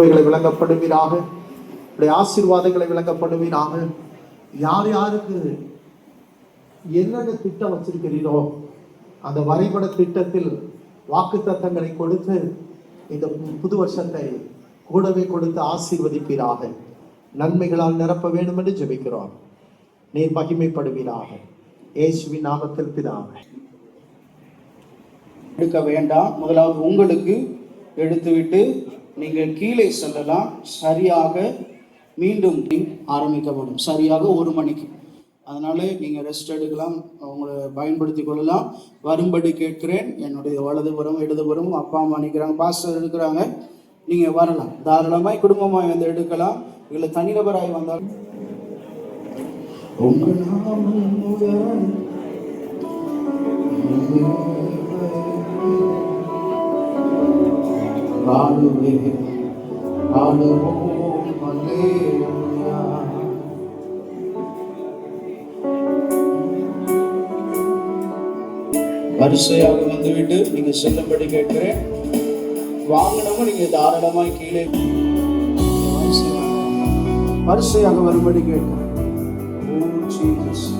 கிருபைகளை விளங்கப்படுவீராக. உடைய ஆசீர்வாதங்களை விளங்கப்படுவீராக. யார் யாருக்கு என்னென்ன திட்டம் வச்சிருக்கிறீரோ அந்த வரைபட திட்டத்தில் வாக்கு தத்தங்களை கொடுத்து இந்த புது வருஷத்தை கூடவே கொடுத்து ஆசீர்வதிப்பீராக. நன்மைகளால் நிரப்ப வேண்டும் என்று ஜெபிக்கிறோம். நீர் மகிமைப்படுவீராக. இயேசுவின் நாமத்தில் பிதாவே. எடுக்க வேண்டாம். முதலாவது உங்களுக்கு எடுத்துவிட்டு நீங்கள் கீழே செல்லலாம். சரியாக மீண்டும் ஆரம்பிக்கப்படும். சரியாக ஒரு மணிக்கு. அதனால நீங்கள் ரெஸ்ட் எடுக்கலாம். உங்களை பயன்படுத்தி கொள்ளலாம். வரும்படி கேட்கிறேன். என்னுடைய வலதுபுறம் இடதுபுறம் அப்பா அம்மா நிற்கிறாங்க. பாஸ்டர் எடுக்கிறாங்க. நீங்கள் வரலாம். தாராளமாய் குடும்பமாய் வந்து எடுக்கலாம். இல்லை தனிநபராய் வந்தால். உங்கள் நாமம் வரிசையாக வந்துவிட்டு நீங்க செல்லும்படி கேட்கிறேன். வாங்கினவங்க நீங்க தாராளமாய் கீழே வரிசையாக வரும்படி கேட்கிறேன். Oh,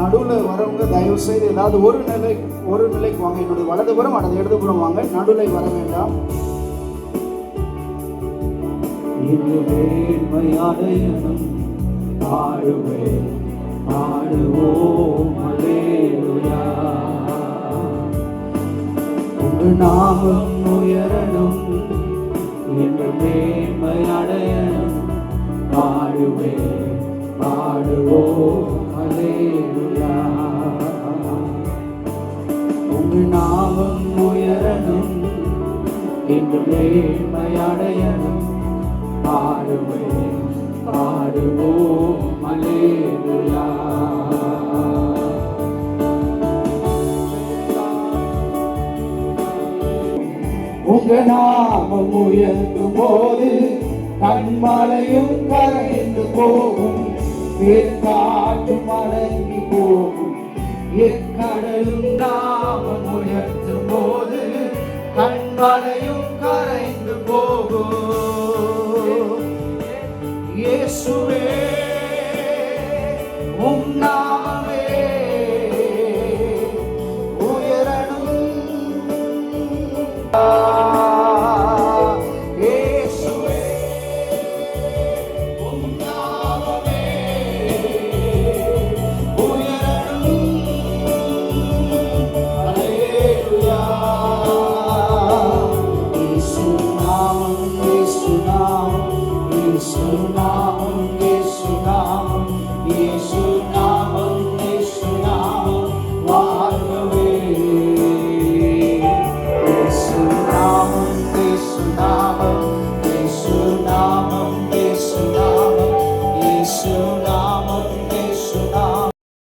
நடுவில் வரவங்க தயவு செய்து ஏதாவது ஒரு நிலை ஒரு நிலைக்கு வாங்க. என்னுடைய வலதுபுறம் அல்லது இடதுபுறம் வாங்க. நடுவில் வர வேண்டாம். மேன்மையாடையனும் பாடுவே பாடுவோம் அல்லேலூயா. உங்கள் உயரணும். என்று மேன்மை அடையணும் பாடுவே பாடுவோம் அல்லேலூயா. நாமம் உயரணும் என்று மேன்மையடையணும். பாடுவே பாடுவோம் அல்லேலூயா உங்க நாமம் உயர்த்தும் போது கண்மலையும் கரைந்து போகும். காற்று அடங்கி போகும். எக்கடலும் நாமம் உயர்த்தும் போது கண்மலையும் கரைந்து போகும். இயேசுவே. Senhor.